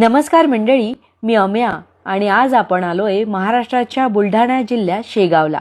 नमस्कार मंडळी मी अम्या आणि आज आपण आलोय महाराष्ट्राच्या बुलढाणा जिल्ह्यात शेगावला.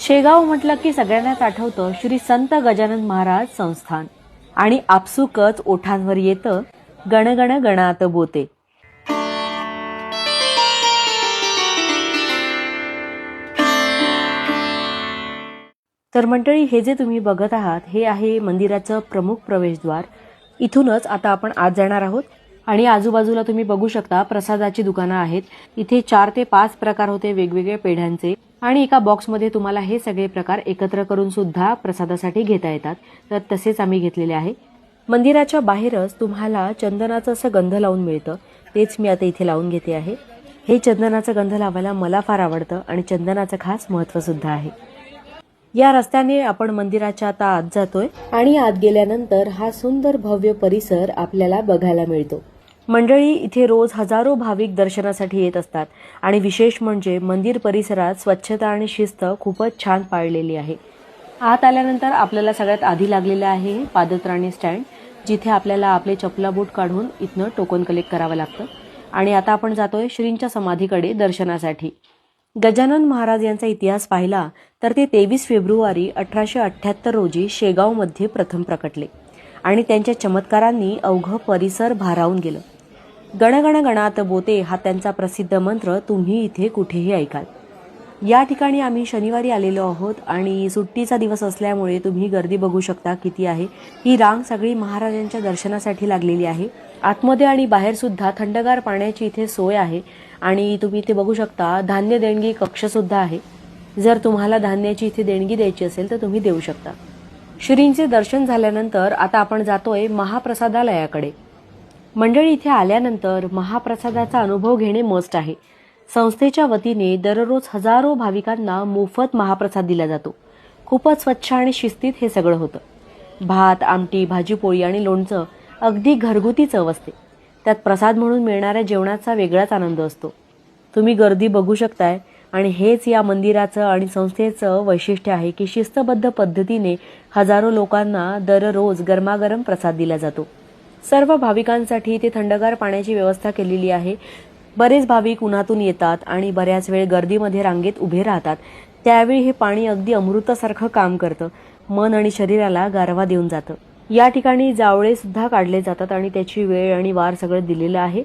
शेगाव म्हटलं की सगळ्यांनाच आठवतं श्री संत गजानन महाराज संस्थान. आणि आपसुकच ओठांवर येतं गणगण गणात बोते. तर मंडळी हे जे तुम्ही बघत आहात हे आहे मंदिराचं प्रमुख प्रवेशद्वार. इथूनच आता आपण आज जाणार आहोत. आणि आजूबाजूला तुम्ही बघू शकता प्रसादाची दुकानं आहेत. इथे चार ते पाच प्रकार होते वेगवेगळ्या पेढ्यांचे. आणि एका बॉक्समध्ये तुम्हाला हे सगळे प्रकार एकत्र करून सुद्धा प्रसादासाठी घेता येतात. तर तसेच आम्ही घेतलेले आहे. मंदिराच्या बाहेरच तुम्हाला चंदनाचं असं गंध लावून मिळतं. तेच मी आता इथे लावून घेते आहे. हे चंदनाचं गंध लावायला मला फार आवडतं आणि चंदनाचं खास महत्त्व सुद्धा आहे. या रस्त्याने आपण मंदिराच्या आता आत जातोय. आणि आत गेल्यानंतर हा सुंदर भव्य परिसर आपल्याला बघायला मिळतो. मंडळी इथे रोज हजारो भाविक दर्शनासाठी येत असतात. आणि विशेष म्हणजे मंदिर परिसरात स्वच्छता आणि शिस्त खूपच छान पाळलेली आहे. आत आल्यानंतर आपल्याला सगळ्यात आधी लागलेलं आहे पादत्राणी स्टँड जिथे आपल्याला आपले चपला बूट काढून इथनं टोकन कलेक्ट करावं लागतं. आणि आता आपण जातोय श्रींच्या समाधीकडे दर्शनासाठी. गजानन महाराज यांचा इतिहास पाहिला तर ते तेवीस फेब्रुवारी अठराशे अठ्ठ्याहत्तर रोजी शेगावमध्ये प्रथम प्रकटले. आणि त्यांच्या चमत्कारांनी अवघं परिसर भारावून गेलं. गणगण गणात बोते हा त्यांचा प्रसिद्ध मंत्र तुम्ही इथे कुठेही ऐकाल. या ठिकाणी आम्ही शनिवारी आलेलो आहोत आणि सुट्टीचा दिवस असल्यामुळे तुम्ही गर्दी बघू शकता किती आहे. ही रांग सगळी महाराजांच्या दर्शनासाठी लागलेली आहे. आतमध्ये आणि बाहेर सुद्धा थंडगार पाण्याची इथे सोय आहे आणि तुम्ही इथे बघू शकता धान्य देणगी कक्षसुद्धा आहे. जर तुम्हाला धान्याची इथे देणगी द्यायची असेल तर तुम्ही देऊ शकता. श्रींचे दर्शन झाल्यानंतर आता आपण जातोय महाप्रसादालयाकडे. मंडळी इथे आल्यानंतर महाप्रसादाचा अनुभव घेणे मस्ट आहे. संस्थेच्या वतीने दररोज हजारो भाविकांना मोफत महाप्रसाद दिला जातो. खूपच स्वच्छ आणि शिस्तीत हे सगळं होतं. भात आमटी भाजीपोळी आणि लोणचं अगदी घरगुती चव असते. त्यात प्रसाद म्हणून मिळणाऱ्या जेवणाचा वेगळाच आनंद असतो. तुम्ही गर्दी बघू शकताय आणि हेच या मंदिराचं आणि संस्थेचं वैशिष्ट्य आहे की शिस्तबद्ध पद्धतीने हजारो लोकांना दररोज गरमागरम प्रसाद दिला जातो. सर्व भाविकांसाठी ते थंडगार पाण्याची व्यवस्था केलेली आहे. बरेच भाविक उन्हातून येतात आणि बऱ्याच वेळ गर्दीमध्ये रांगेत उभे राहतात. त्यावेळी हे पाणी अगदी अमृतासारखं काम करतं. मन आणि शरीराला गारवा देऊन जातं. या ठिकाणी जावळे सुद्धा काढले जातात आणि त्याची वेळ आणि वार सगळं दिलेलं आहे.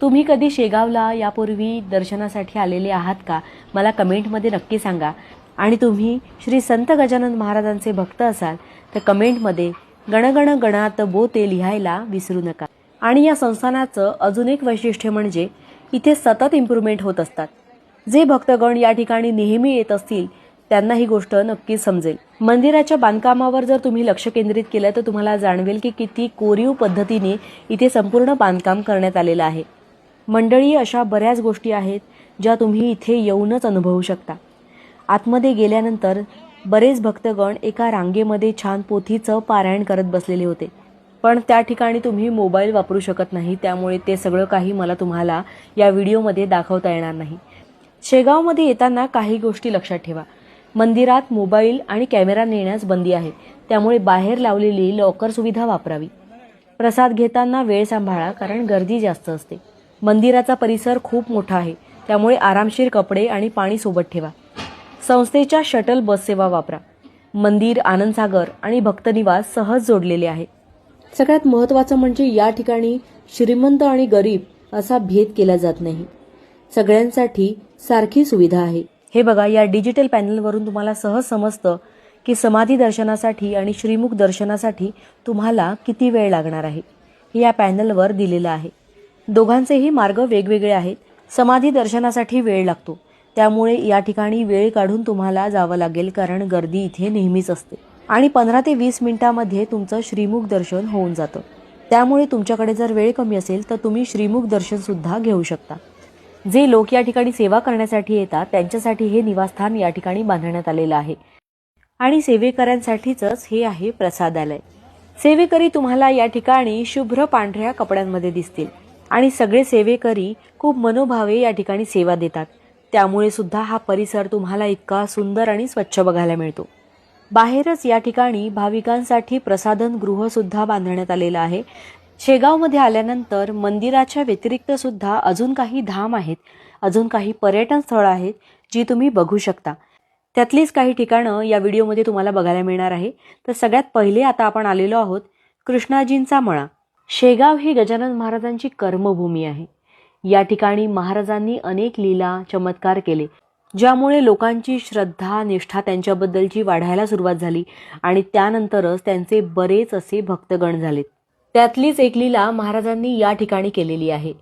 तुम्ही कधी शेगावला यापूर्वी दर्शनासाठी आलेले आहात का? मला कमेंटमध्ये नक्की सांगा. आणि तुम्ही श्री संत गजानन महाराजांचे भक्त असाल तर कमेंटमध्ये गणगण गणात बो ते लिहायला विसरू नका. आणि या संस्थानाचं अजून एक वैशिष्ट्य म्हणजे इथे सतत इम्प्रूव्हमेंट होत असतात. जे भक्तगण या ठिकाणी नेहमी येत असतील त्यांना ही गोष्ट नक्कीच समजेल. मंदिराच्या बांधकामावर जर तुम्ही लक्ष केंद्रित केलं तर तुम्हाला जाणवेल की किती कोरीव पद्धतीने इथे संपूर्ण बांधकाम करण्यात आलेलं आहे. मंडळी अशा बऱ्याच गोष्टी आहेत ज्या तुम्ही इथे येऊनच अनुभवू शकता. आतमध्ये गेल्यानंतर बरेच भक्तगण एका रांगेमध्ये छान पोथीचं पारायण करत बसलेले होते. पण त्या ठिकाणी तुम्ही मोबाईल वापरू शकत नाही त्यामुळे ते सगळं काही मला तुम्हाला या व्हिडिओमध्ये दाखवता येणार नाही. शेगावमध्ये येताना काही गोष्टी लक्षात ठेवा. मंदिरात मोबाईल आणि कॅमेरा नेण्यास बंदी आहे त्यामुळे बाहेर लावलेली लॉकर सुविधा वापरावी. प्रसाद घेताना वेळ सांभाळा कारण गर्दी जास्त असते. मंदिराचा परिसर खूप मोठा आहे त्यामुळे आरामशीर कपडे आणि पाणी सोबत ठेवा. संस्थेच्या शटल बस सेवा वापरा. मंदिर आनंदसागर आणि भक्तनिवास सहज जोडलेले आहे. सगळ्यात महत्त्वाचं म्हणजे या ठिकाणी श्रीमंत आणि गरीब असा भेद केला जात नाही. सगळ्यांसाठी सारखी सुविधा आहे. हे बघा या डिजिटल पॅनलवरून तुम्हाला सहज समजतं की समाधी दर्शनासाठी आणि श्रीमुख दर्शनासाठी तुम्हाला किती वेळ लागणार आहे हे या पॅनलवर दिलेलं आहे. दोघांचेही मार्ग वेगवेगळे आहेत. समाधी दर्शनासाठी वेळ लागतो. त्यामुळे या ठिकाणी वेळ काढून तुम्हाला जावं लागेल कारण गर्दी इथे नेहमीच असते. आणि पंधरा ते वीस मिनिटामध्ये तुमचं श्रीमुख दर्शन होऊन जातं. त्यामुळे तुमच्याकडे जर वेळ कमी असेल तर तुम्ही श्रीमुख दर्शनसुद्धा घेऊ शकता. जे लोक या ठिकाणी सेवा करण्यासाठी येतात त्यांच्यासाठी हे निवासस्थान या ठिकाणी बांधण्यात आलेलं आहे. आणि सेवेकऱ्यांसाठीच हे आहे प्रसादालय. सेवेकरी तुम्हाला या ठिकाणी शुभ्र पांढऱ्या कपड्यांमध्ये दिसतील. आणि सगळे सेवेकरी खूप मनोभावे या ठिकाणी सेवा देतात. त्यामुळे सुद्धा हा परिसर तुम्हाला इतका सुंदर आणि स्वच्छ बघायला मिळतो. बाहेरच या ठिकाणी भाविकांसाठी प्रसाधन गृह सुद्धा बांधण्यात आलेलं आहे. शेगावमध्ये आल्यानंतर मंदिराच्या व्यतिरिक्त सुद्धा अजून काही धाम आहेत. अजून काही पर्यटन स्थळं आहेत जी तुम्ही बघू शकता. त्यातलीच काही ठिकाणं या व्हिडिओमध्ये तुम्हाला बघायला मिळणार आहे. तर सगळ्यात पहिले आता आपण आलेलो आहोत कृष्णाजींचा मळा. शेगाव ही गजानन महाराजांची कर्मभूमी आहे. या ठिकाणी महाराजांनी अनेक लीला चमत्कार केले ज्यामुळे लोकांची श्रद्धा निष्ठा त्यांच्याबद्दलची वाढायला सुरुवात झाली आणि त्यानंतरच त्यांचे बरेच असे भक्तगण झालेत. त्यातलीच एक लीला महाराजांनी या ठिकाणी केलेली आहे.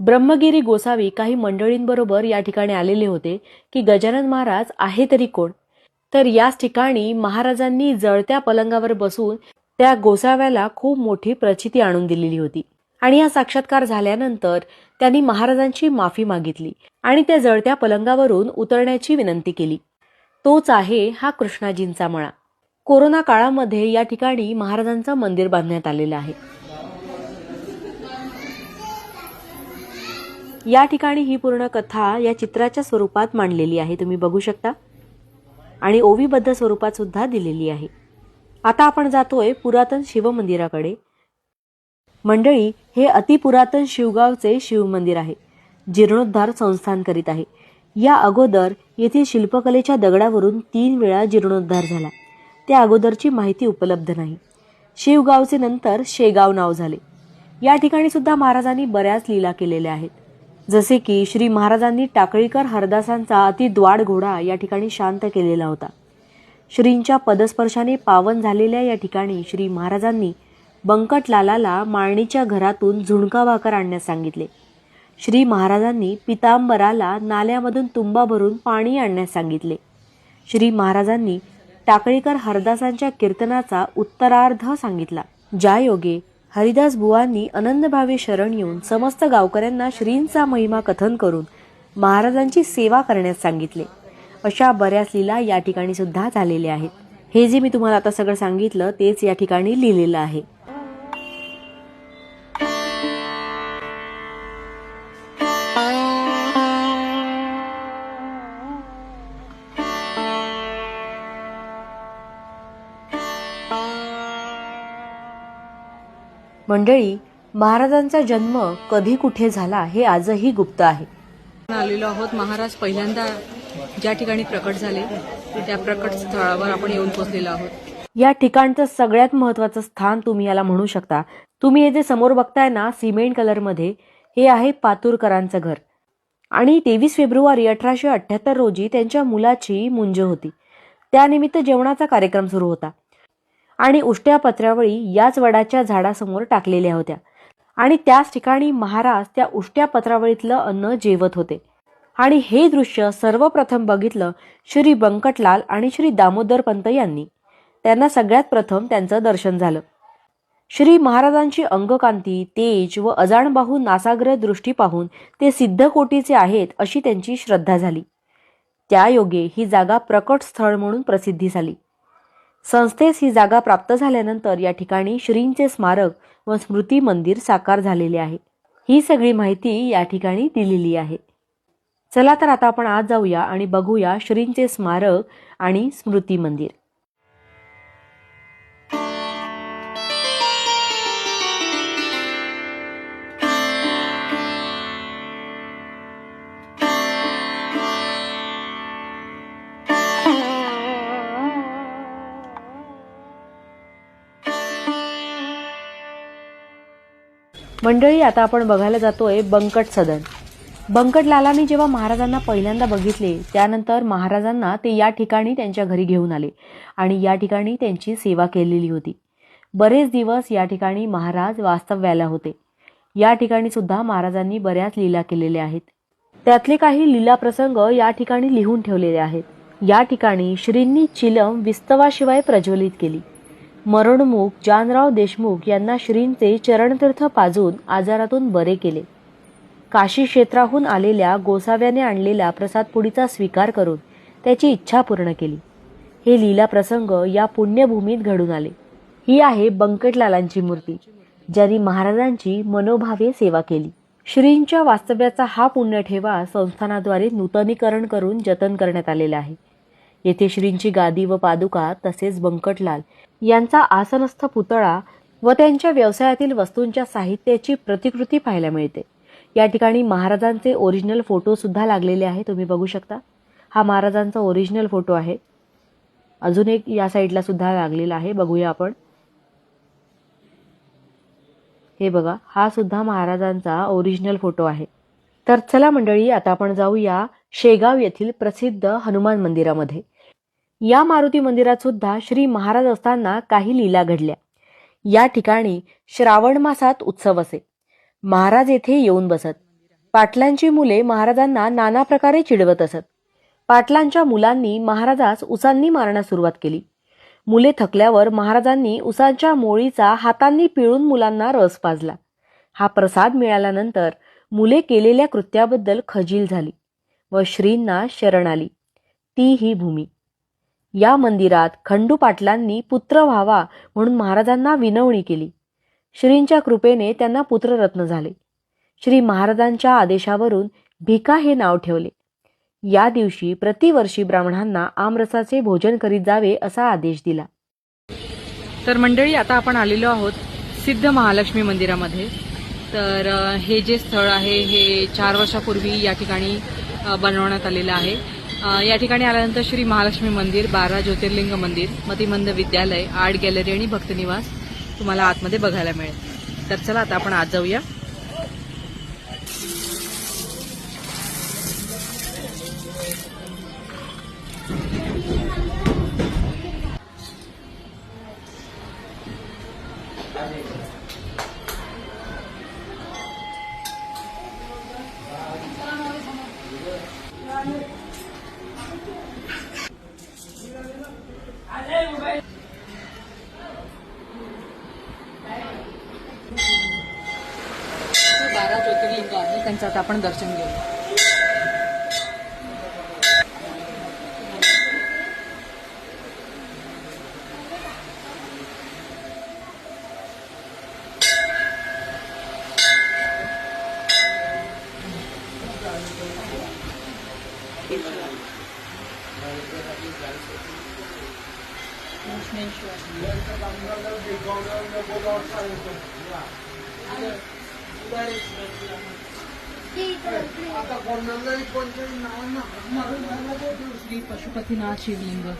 ब्रह्मगिरी गोसावी काही मंडळींबरोबर या ठिकाणी आलेले होते की गजानन महाराज आहे तरी कोण? तर याच ठिकाणी महाराजांनी जळत्या पलंगावर बसून त्या गोसाव्याला खूप मोठी प्रचिती आणून दिलेली होती. आणि हा साक्षात्कार झाल्यानंतर त्यांनी महाराजांची माफी मागितली आणि त्या जळत्या पलंगावरून उतरण्याची विनंती केली. तोच आहे हा कृष्णाजींचा मळा. कोरोना काळामध्ये या ठिकाणी महाराजांचं मंदिर बांधण्यात आलेलं आहे. या ठिकाणी ही पूर्ण कथा या चित्राच्या स्वरूपात मांडलेली आहे. तुम्ही बघू शकता. आणि ओवीबद्ध स्वरूपात सुद्धा दिलेली आहे. आता आपण जातोय पुरातन शिवमंदिराकडे. मंडळी हे अतिपुरातन शिवगावचे शिवमंदिर आहे जीर्णोद्धार संस्थान करीत आहे. या अगोदर येथील शिल्पकलेच्या दगडावरून तीन वेळा जीर्णोद्धार झाला. त्या अगोदरची माहिती उपलब्ध नाही. शिवगावचे नंतर शेगाव नाव झाले. या ठिकाणी सुद्धा महाराजांनी बऱ्याच लीला केलेल्या आहेत. जसे की श्री महाराजांनी टाकळीकर हरदासांचा अतिद्वाड घोडा या ठिकाणी शांत केलेला होता. श्रींच्या पदस्पर्शाने पावन झालेल्या या ठिकाणी श्री महाराजांनी बंकटलालाला माळणीच्या घरातून झुणका भाकर आणण्यास सांगितले. श्री महाराजांनी पितांबराला नाल्यामधून तुंबा भरून पाणी आणण्यास सांगितले. श्री महाराजांनी टाकळीकर हरदासांच्या कीर्तनाचा उत्तरार्ध सांगितला. ज्या योगे हरिदास बुवांनी आनंदभावे शरण येऊन समस्त गावकऱ्यांना श्रींचा महिमा कथन करून महाराजांची सेवा करण्यास सांगितले. अशा बऱ्याच लीला या ठिकाणी सुद्धा झालेल्या आहेत. हे जे मी तुम्हाला आता सगळं सांगितलं तेच या ठिकाणी लिहिलेलं आहे. मंडळी महाराजांचा जन्म कधी कुठे झाला हे आजही गुप्त आहे. आलेलो आहोत महाराज पहिल्यांदा ज्या ठिकाणी प्रकट झाले त्या प्रकट स्थळावर आपण येऊन पोहोचलेलो आहोत. या ठिकाणचं सगळ्यात महत्वाचं स्थान तुम्ही याला म्हणू शकता. तुम्ही हे जे समोर बघताय ना सिमेंट कलरमध्ये हे आहे पातूरकरांचं घर. आणि तेवीस फेब्रुवारी अठराशे अठ्याहत्तर रोजी त्यांच्या मुलाची मुंज होती. त्यानिमित्त जेवणाचा कार्यक्रम सुरू होता. आणि उष्ट्या पत्रावळी याच वडाच्या झाडासमोर टाकलेल्या होत्या. आणि त्याच ठिकाणी महाराज त्या उष्ट्या पत्रावळीतलं अन्न जेवत होते. आणि हे दृश्य सर्वप्रथम बघितलं श्री बंकटलाल आणि श्री दामोदर पंत यांनी. त्यांना सगळ्यात प्रथम त्यांचं दर्शन झालं. श्री महाराजांची अंगकांती तेज व अजाणबाहू नासाग्र दृष्टी पाहून ते सिद्ध कोटीचे आहेत अशी त्यांची श्रद्धा झाली. त्या योगे ही जागा प्रकट स्थळ म्हणून प्रसिद्धी झाली. संस्थेस ही जागा प्राप्त झाल्यानंतर या ठिकाणी श्रींचे स्मारक व स्मृती मंदिर साकार झालेले आहे. ही सगळी माहिती या ठिकाणी दिलेली आहे. चला तर आता आपण आज जाऊया आणि बघूया श्रींचे स्मारक आणि स्मृती मंदिर. मंडळी आता आपण बघायला जातोय बंकट सदन. बंकटलालांनी जेव्हा महाराजांना पहिल्यांदा बघितले त्यानंतर महाराजांना ते या ठिकाणी त्यांच्या घरी घेऊन आले आणि या ठिकाणी त्यांची सेवा केलेली होती. बरेच दिवस या ठिकाणी महाराज वास्तव्याला होते. या ठिकाणी सुद्धा महाराजांनी बऱ्याच लीला केलेल्या आहेत. त्यातले काही लीला प्रसंग या ठिकाणी लिहून ठेवलेले आहेत. या ठिकाणी श्रींनी चिलम विस्तवाशिवाय प्रज्वलित केली. मरणमुख जानराव देशमुख यांना श्रींचे चरणतीर्थ पाजून आजारातून बरे केले. काशी क्षेत्राहून आलेल्या गोसाव्याने आणलेल्या प्रसादपुडीचा स्वीकार करून त्याची इच्छा पूर्ण केली. हे लीला प्रसंग या पुण्यभूमीत घडून आले. ही आहे बंकटलालांची मूर्ती ज्यांनी महाराजांची मनोभावे सेवा केली. श्रींच्या वास्तव्याचा हा पुण्यठेवा संस्थानाद्वारे नूतनीकरण करून जतन करण्यात आलेला आहे. येथे श्रींची गादी व पादुका तसेच बंकटलाल यांचा आसनस्थ पुतळा व त्यांच्या व्यवसायातील वस्तूंच्या साहित्याची प्रतिकृती पाहायला मिळते. या ठिकाणी महाराजांचे ओरिजिनल फोटो सुद्धा लागलेले आहे. तुम्ही बघू शकता. हा महाराजांचा ओरिजिनल फोटो आहे. अजून एक या साईडला सुद्धा लागलेला आहे. बघूया आपण. हे बघा. हा सुद्धा महाराजांचा ओरिजिनल फोटो आहे. तर चला मंडळी आता आपण जाऊया शेगाव येथील प्रसिद्ध हनुमान मंदिरामध्ये. या मारुती मंदिरात सुद्धा श्री महाराज असताना काही लीला घडल्या. या ठिकाणी श्रावण मासात उत्सव असे. महाराज येथे येऊन बसत. पाटलांची मुले महाराजांना नाना प्रकारे चिडवत असत. पाटलांच्या मुलांनी महाराजास उसांनी मारण्यास सुरुवात केली. मुले थकल्यावर महाराजांनी उसांच्या मोळीचा हातांनी पिळून मुलांना रस पाजला. हा प्रसाद मिळाल्यानंतर मुले केलेल्या कृत्याबद्दल खजील झाली व श्रींना शरण आली. ती ही भूमी. या मंदिरात खंडू पाटलांनी पुत्र व्हावा म्हणून महाराजांना विनवणी केली. श्रींच्या कृपेने त्यांना पुत्ररत्न झाले. श्री महाराजांच्या आदेशावरून भिका हे नाव ठेवले. या दिवशी प्रतिवर्षी ब्राह्मणांना आमरसाचे भोजन करीत जावे असा आदेश दिला. तर मंडळी आता आपण आलेलो आहोत सिद्ध महालक्ष्मी मंदिरामध्ये. तर हे जे स्थळ आहे हे चार वर्षापूर्वी या ठिकाणी बनवण्यात आलेलं आहे. या ठिकाणी आल्यानंतर श्री महालक्ष्मी मंदिर बारा ज्योतिर्लिंग मंदिर मतिमंद विद्यालय आर्ट गॅलरी आणि भक्तनिवास तुम्हाला आतमध्ये बघायला मिळेल. तर चला आता आपण आज जाऊया. आपण दर्शन घेऊ श्री पशुपतीनाथ शिवलिंग.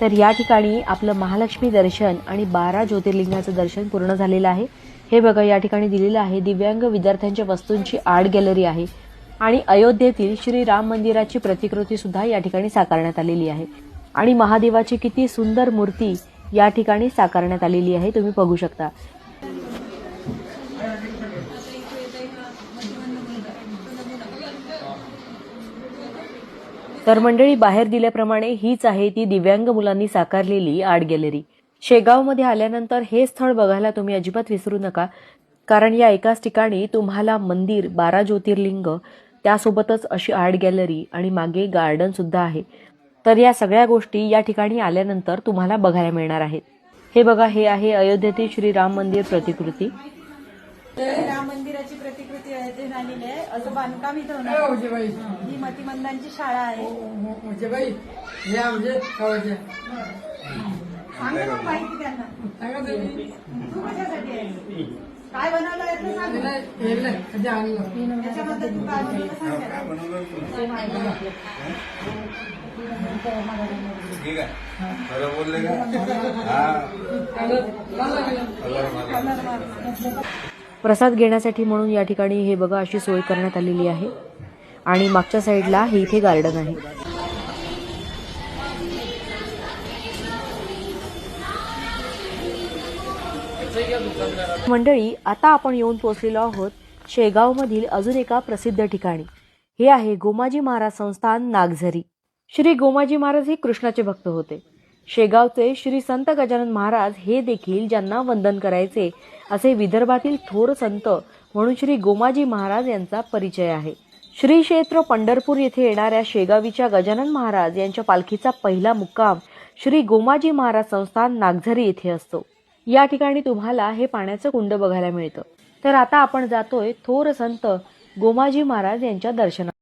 तर या ठिकाणी आपलं महालक्ष्मी दर्शन आणि बारा ज्योतिर्लिंगाचं दर्शन पूर्ण झालेलं आहे. हे बघा या ठिकाणी दिलेलं आहे दिव्यांग विद्यार्थ्यांच्या वस्तूंची आर्ट गॅलरी आहे आणि अयोध्येतील श्री राम मंदिराची प्रतिकृती सुद्धा या ठिकाणी साकारण्यात आलेली आहे. आणि महादेवाची किती सुंदर मूर्ती या ठिकाणी साकारण्यात आलेली आहे तुम्ही बघू शकता. तर मंडळी बाहेर दिल्याप्रमाणे हीच आहे ती दिव्यांग मुलांनी साकारलेली आर्ट गॅलरी. शेगावमध्ये आल्यानंतर हे स्थळ बघायला तुम्ही अजिबात विसरू नका कारण या एकाच ठिकाणी तुम्हाला मंदिर बारा ज्योतिर्लिंग त्यासोबतच अशी आर्ट गॅलरी आणि मागे गार्डन सुद्धा आहे. तर या सगळ्या गोष्टी या ठिकाणी आल्यानंतर तुम्हाला बघायला मिळणार आहेत. हे बघा हे आहे अयोध्येतील श्रीराम मंदिर प्रतिकृती. राम मंदिराची प्रतिकृती आहे ते झालेली आहे. असं बांधकाम इथं होणार. ही मतिमंदांची शाळा आहे. म्हणजे बाई हे आमचे गावाचे सांग माहिती त्यांना. सांगा तुम्ही. तू कशासाठी आहे काय बनवलं आहे ते सांग नाही, हे नाही, कधी आणलं? त्याच्याबद्दल तू काय बनवलं सांग त्याला. ठीक आहे. खरं बोलले का? हा. कलर. प्रसाद घेण्यासाठी म्हणून या ठिकाणी हे बघा अशी सोय करण्यात आलेली आहे. आणि मागच्या साईडला हे इथे गार्डन आहे. मंडळी आता आपण येऊन पोहोचलेलो आहोत शेगावमधील अजून एका प्रसिद्ध ठिकाणी. हे आहे गोमाजी महाराज संस्थान नागझरी. श्री गोमाजी महाराज हे कृष्णाचे भक्त होते. शेगावचे श्री संत गजानन महाराज हे देखील ज्यांना वंदन करायचे असे विदर्भातील थोर संत म्हणून श्री गोमाजी महाराज यांचा परिचय आहे. श्री क्षेत्र पंढरपूर येथे येणाऱ्या शेगावीच्या गजानन महाराज यांच्या पालखीचा पहिला मुक्काम श्री गोमाजी महाराज संस्थान नागझरी येथे असतो. या ठिकाणी तुम्हाला हे पाण्याचं कुंड बघायला मिळतं. तर आता आपण जातोय थोर संत गोमाजी महाराज यांच्या दर्शनात